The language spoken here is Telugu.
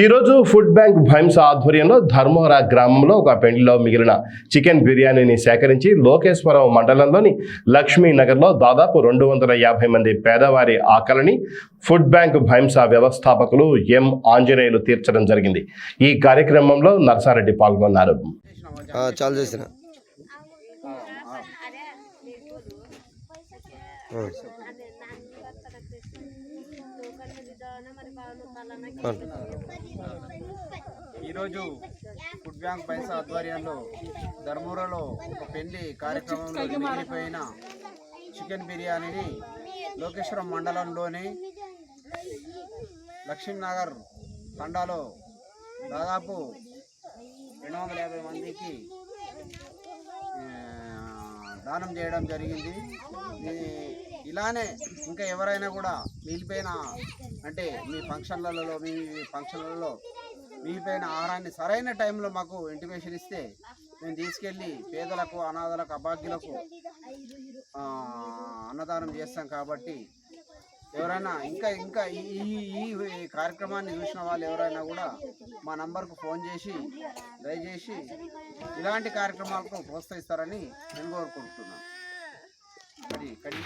ఈరోజు ఫుడ్ బ్యాంక్ భైంస ఆధ్వర్యంలో ధర్మవర గ్రామంలో ఒక పెండిలో మిగిలిన చికెన్ బిర్యానీని సేకరించి లోకేశ్వరం మండలంలోని లక్ష్మీనగర్లో దాదాపు రెండు వందల యాభై మంది పేదవారి ఆకలిని ఫుడ్ బ్యాంక్ భైంస వ్యవస్థాపకులు ఎం ఆంజనేయులు తీర్చడం జరిగింది. ఈ కార్యక్రమంలో నర్సారెడ్డి పాల్గొన్నారు. ఆ, చాలు చేసిన. ఈరోజు ఫుడ్ బ్యాంక్ పైసా ఆధ్వర్యంలో ధర్మవరంలో ఒక పెళ్ళి కార్యక్రమంలో మిగిలిపోయిన చికెన్ బిర్యానీని లోకేశ్వరం మండలంలోని లక్ష్మీనగర్ తండాలో దాదాపు రెండు వందల యాభై మందికి దానం చేయడం జరిగింది. ఇలానే ఇంకా ఎవరైనా కూడా మిగిలిపోయిన అంటే మీ ఫంక్షన్లలో మీ ఫంక్షన్లలో మిగిలిపోయిన ఆహారాన్ని సరైన టైంలో మాకు ఇంటిమేషన్ ఇస్తే మేము తీసుకెళ్ళి పేదలకు అనాథలకు అభాగ్యులకు అన్నదానం చేస్తాం కాబట్టి ఎవరైనా ఇంకా ఇంకా ఈ ఈ- ఈ కార్యక్రమాన్ని చూసిన వాళ్ళు ఎవరైనా కూడా మా నంబర్కు ఫోన్ చేసి దయచేసి ఇలాంటి కార్యక్రమాలకు ప్రోత్సహిస్తారని నేను కోరుకుంటున్నాను. అది కడి